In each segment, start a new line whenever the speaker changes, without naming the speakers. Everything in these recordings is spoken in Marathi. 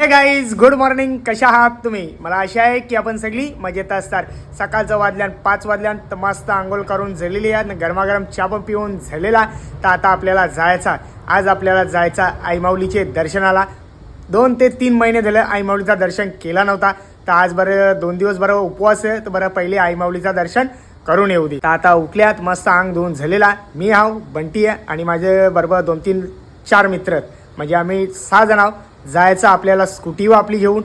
हे गाईज गुड मॉर्निंग कशा आहात तुम्ही? मला आशा आहे की आपण सगळी मजेत असतात सकाळचं वाजल्यान पाच वाजल्यान तर मस्त आंघोळ करून झालेली आहे. गरमागरम चहा पण पिऊन झालेला. तर आता आपल्याला जायचा आज आपल्याला जायचा आईमाऊलीचे दर्शनाला. दोन ते तीन महिने झाले आईमाऊलीचा दर्शन केला नव्हता. तर आज बरं दोन दिवस बरं उपवास आहे. तर बरं पहिले आईमाऊलीचा दर्शन करून येऊ दे. तर आता उठल्यात मस्त अंग धुवून झालेला. मी हाव बंटी आहे आणि माझे बरोबर दोन तीन चार मित्र म्हणजे आम्ही सहा जण आहोत जायचं आपल्याला स्कूटी आपली घेऊन.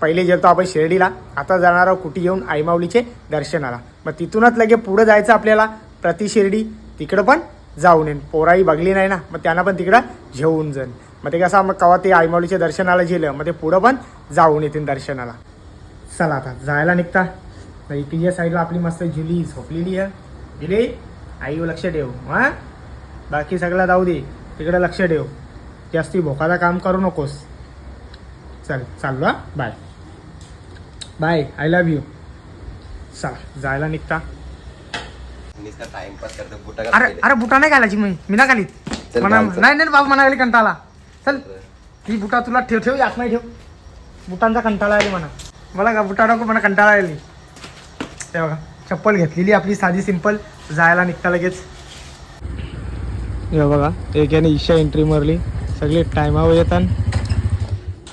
पहिले गेलतो आपण शिर्डीला. आता जाणार आहोत कुटी घेऊन? आईमाऊलीचे दर्शनाला. मग तिथूनच लगे पुढं जायचं आपल्याला प्रति शिर्डी. तिकडं पण जाऊन येईन. पोराई बघली नाही ना मग त्यांना पण तिकडं घेऊन जाईन. मग ते कसं मग कवा ते आईमाऊलीच्या दर्शनाला गेलं मग ते पुढं पण जाऊन येतील दर्शनाला. चला आता जायला निघता. इकडच्या साईडला आपली मस्त झुली झोपलेली आहे. जुली आई हो, लक्ष ठेव. हां? बाकी सगळं जाऊ दे. तिकडं लक्ष ठेव. जास्ती भोकाचं काम करू नकोस. चल चाललो हा? Bye bye I love you चला जायला निघता.
नुसता टाइमपास करतो बुटा
अरे अरे बुटा नाही घालायची मी. मी ना घालीत.
चल
म्हणा
चल.
नाही नाही बाबा म्हणा कंटाळा. चल ही बुटा तुला ठेव ठेव यात नाही ठेव. बुटांचा कंटाळा आली म्हणा. मला का बुटा नको म्हणा कंटाळा आली. ते बघा चप्पल घेतलेली आपली साधी सिंपल जायला निघता लगेच. हे बघा एक याने ईशा एंट्री मारली. सगळे टायमावर येतात.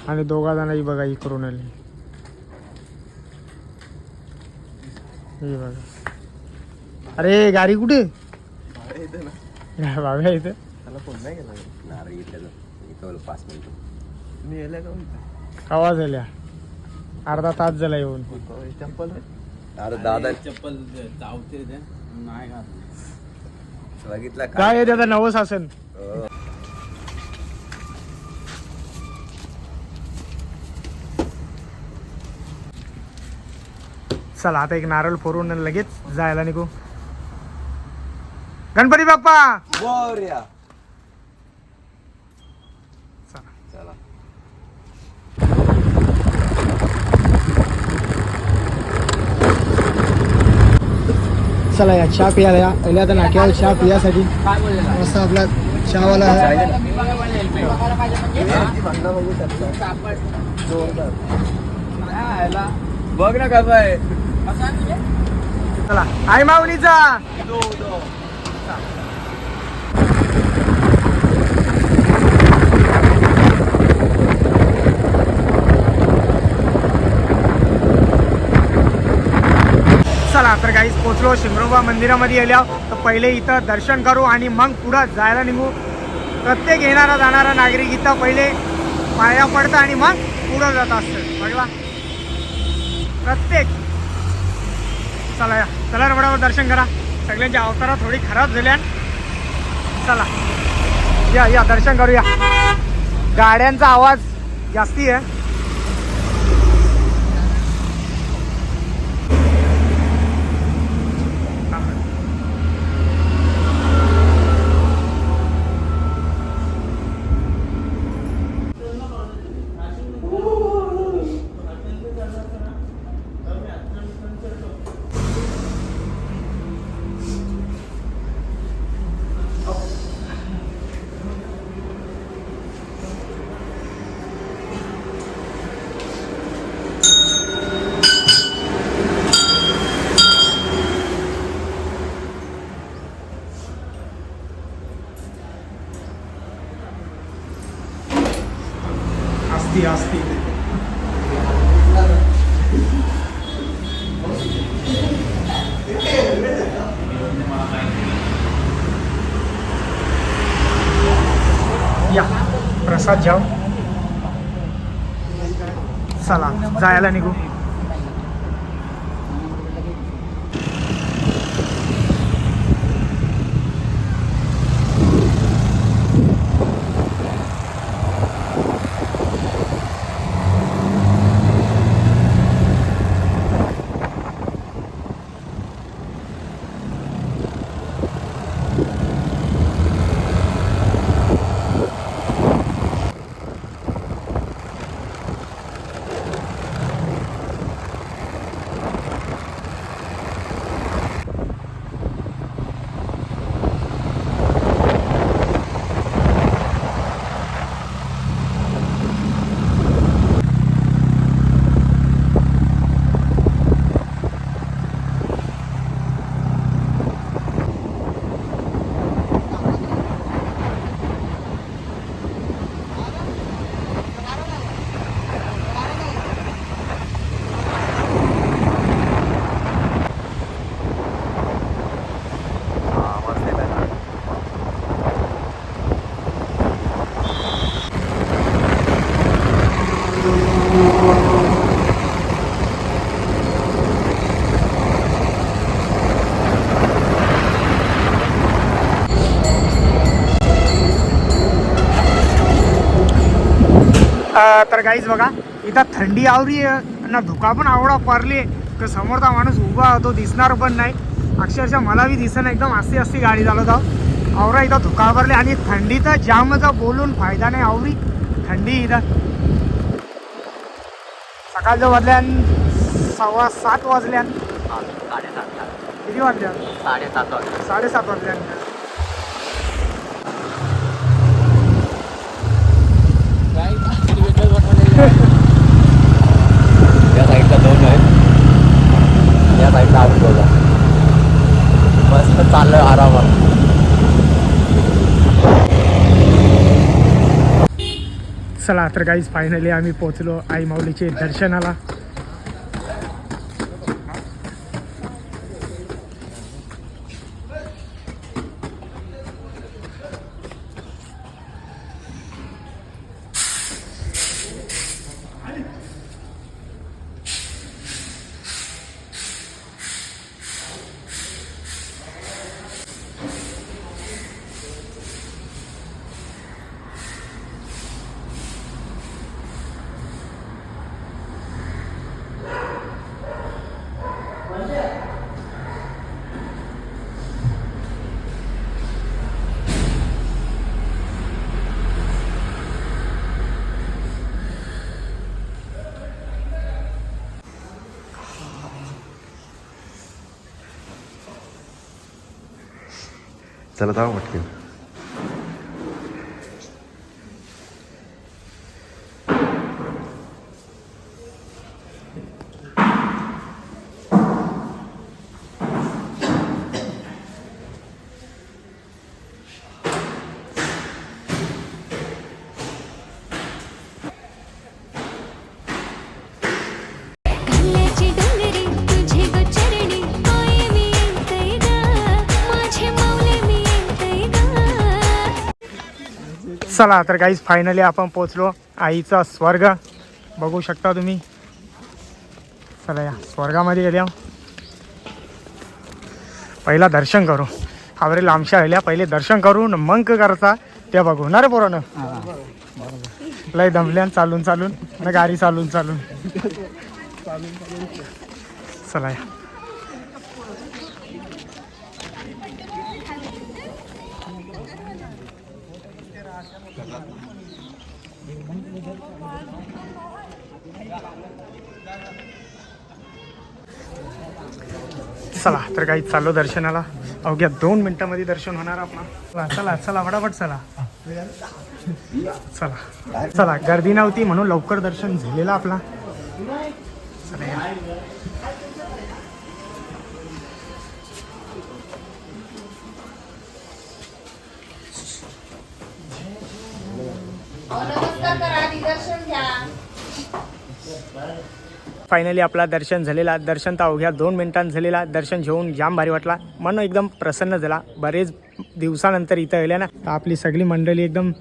आणि दोघा जणांही बघा ही करून आली. हे बघा. अरे गाडी कुठे? बाबा इथं.
फोन नाही केला.
आवाज झाल्या? अर्धा तास झाला येऊन.
चप्पल अरे दादा.
चप्पल चावते नाही
काय आहे त्याचा नवस असेल चला आता एक नारळ फोडून लगेच जायला निघू. गणपती बाप्पा!
बोर्या
चला.
चला.
चला या चहा पियाला या. पहिल्या आता नाक्यावर चहा पियासाठी. मस्त आपला चहावाला आहे.
बघ ना कसं आहे.
चला. आई माऊलीचा चला तर काहीच पोचलो शिमरोबा मंदिरामध्ये गेल्या तर पहिले इथं दर्शन करू आणि मग पुढं जायला निघू. प्रत्येक येणारा जाणारा नागरिक इथं पहिले पाया पडतं आणि मग पुढं जात असतं. बघवा प्रत्येक चला या. चला रमडावर दर्शन करा. सगळ्यांच्या अवतारा थोडी खराब झाल्या. चला. या या दर्शन करूया. गाड्यांचा आवाज जास्ती आहे. असती असती या प्रसाद जाऊ चला जायला निघू तर काहीच बघा इथं थंडी आवरी आहे ना धुका पण आवडा पारली तर समोरचा माणूस उभा होतो दिसणार पण नाही. अक्षरशः मला बी दिसन एकदम आस्ती आस्ती गाडी चालवत आहो आवरा इथं धुका आवरले आणि थंडी तर जामच बोलून फायदा नाही आवरी. थंडी इथं. सकाळच्या वाजल्यान सव्वा सात वाजल्यान.
साडेसात
किती वाजल्या
साडेसात वाजता
साडेसात वाजल्यान.
काय काहीतरी वेगळंच वाटायला
या साईडला दोन आहे या साईडला आम्ही दोघा मस्त चाललं आरामात.
चला तर काहीच फायनली आम्ही पोहोचलो आई माऊलीचे दर्शनाला.
चला जाऊ पटकन
चला तर काहीच फायनली आपण पोचलो आईचा स्वर्ग. बघू शकता तुम्ही. चला या स्वर्गामध्ये गेल्या. पहिला दर्शन करू. आवरे लांबशा राहिल्या. पहिले दर्शन करू मंक मग करता. ते बघू ना रे पोरानं. लय दमल्यान चालून चालून. ना गाडी चालून चालून. चला या. चला तर काही चाललो दर्शनाला. अवघ्या दोन मिनिटामध्ये दर्शन होणार आपला. चला चला चला फटाफट चला. चला चला गर्दी नव्हती म्हणून लवकर दर्शन झालेलं आपला. चला फायनली आपला दर्शन झालेला. दर्शन तर अवघ्या दोन मिनिटांत झालेला. दर्शन घेऊन जाम भारी वाटला. मन एकदम प्रसन्न झाला. बरेच दिवसानंतर इथं आल्या ना. तर आपली सगळी मंडळी एकदम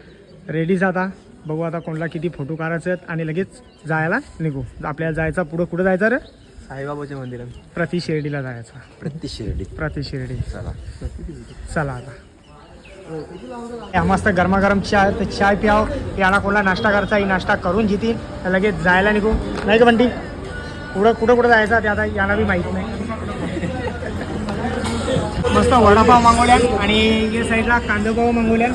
रेडी जाता. बघू आता कोणाला किती फोटो काढायचे आहेत आणि लगेच जायला निघू. आपल्याला जायचं पुढं कुठं जायचं रे?
साईबाबाच्या मंदिरात.
प्रति शिर्डीला जायचं.
प्रति शिर्डी.
प्रति शिर्डी.
चला.
चला आता. मस्त गरमागरम चाय तर चाय प्याव याला कोणाला नाश्ता करायचा ही नाश्ता करून घेतील तर लगेच जायला निघू. नाही का बंटी? कुठं कुठं कुठं जायचं ते आता यांना बी माहीत नाही. मस्त वडापाव मागवल्यान आणि या साईडला कांदापाव मागवल्यान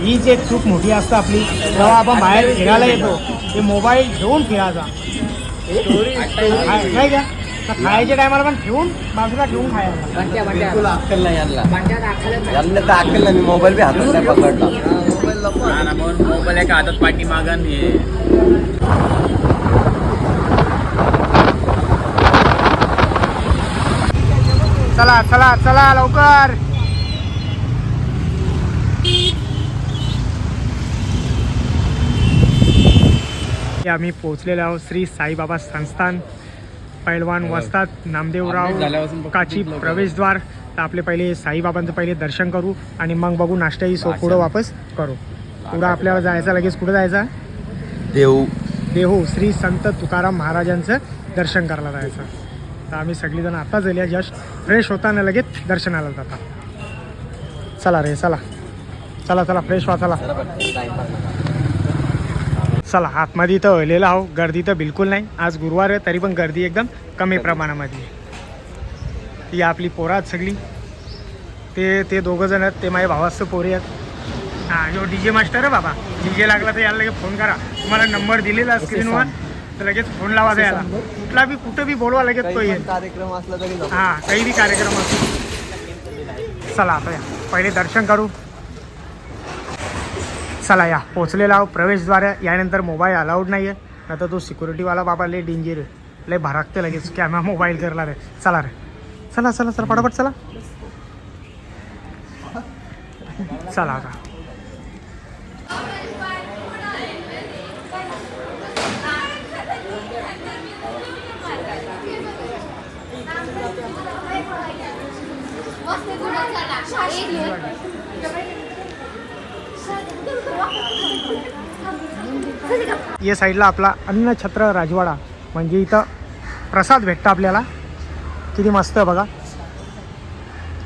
ही जी हीच एक चूक मोठी असते आपली. जेव्हा आपण बाहेर फिरायला येतो ते मोबाईल घेऊन फिरायचा. काय का तर खायच्या टायमाला पण ठेवून बाजूला ठेवून
बिलकुल अक्कल नाही यांना. यांना तर अक्कल नाही मी मोबाईल बी हातात नाही पकडला.
मोबाईल एका हातात पाठी मागन हे.
चला चला चला लवकर. आम्ही पोहोचलेलो आहोत. श्री साईबाबा संस्थान. पैलवान वस्तात
Update
नामदेवराव काची. प्रवेशद्वार. तर आपले पहिले साईबाबांचं पहिले दर्शन करू आणि मग बघू नाश्ताही सो पुढं वापस करू. पुढं आपल्याला जायचं लगेच. कुठं जायचं?
देऊ
देहू. श्री संत तुकाराम महाराजांचं दर्शन करायला जायचं. तर आम्ही सगळीजण आता झाली जस्ट फ्रेश होताना लगेच दर्शनाला जातात. चला रे चला. चला चला फ्रेश व्हा चला चला आतमध्ये इथं वळलेलं आहो. गर्दी तर बिलकुल नाही. आज गुरुवार आहे तरी पण गर्दी एकदम कमी प्रमाणामध्ये आहे. ही आपली पोरं आहेत सगळी. ते ते दोघं जण आहेत ते माझ्या भावाचं पोरे आहेत. हां जो डी जे मास्टर आहे बाबा. डी जे लागला तर याला लगेच फोन करा. तुम्हाला नंबर दिलेला स्क्रीनवर तर लगेच फोन लावा याला कुठला बी कुठं बी बोलवा लगेच तो येईल.
कार्यक्रम असला तरी.
हां काही बी कार्यक्रम असतो चला आता या. पहिले दर्शन करू. चला या पोचलेला आहो. प्रवेशद्वार यानंतर मोबाईल अलाउड नाही आहे नाही तर तो सिक्युरिटीवाला बाबा लय डेंजर आहे. लय भराकते लगेच. कॅमेरा मोबाईल करला रे चला रे. चला चला चला. पटापट चला. चला आता. या साईडला आपला अन्नछत्र राजवाडा. म्हणजे इथं प्रसाद भेटतं आपल्याला. किती मस्त आहे बघा.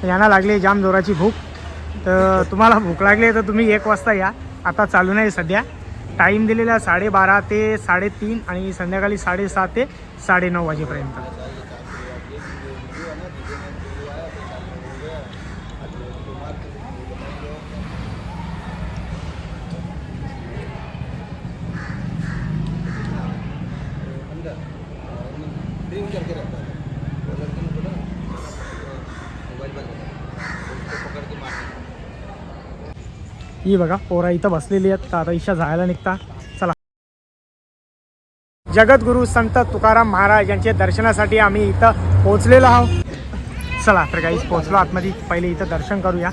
यांना लागली जाम जोराची भूक. तर तुम्हाला भूक लागली तर तुम्ही एक वाजता या. आता चालू नाही सध्या. टाईम दिलेला साडेबारा ते साडेतीन आणि संध्याकाळी साडेसहा ते साडेनऊ वाजेपर्यंत. ही बघा पोरा इथं बसलेली आहेत. का आता इशा जायला निघता. चला. जगद्गुरु संत तुकाराम महाराज यांच्या दर्शनासाठी आम्ही इथं पोहोचलेलो आहोत. चला तर काहीच पोहोचलो आतमध्ये. पहिले इथं दर्शन करूया.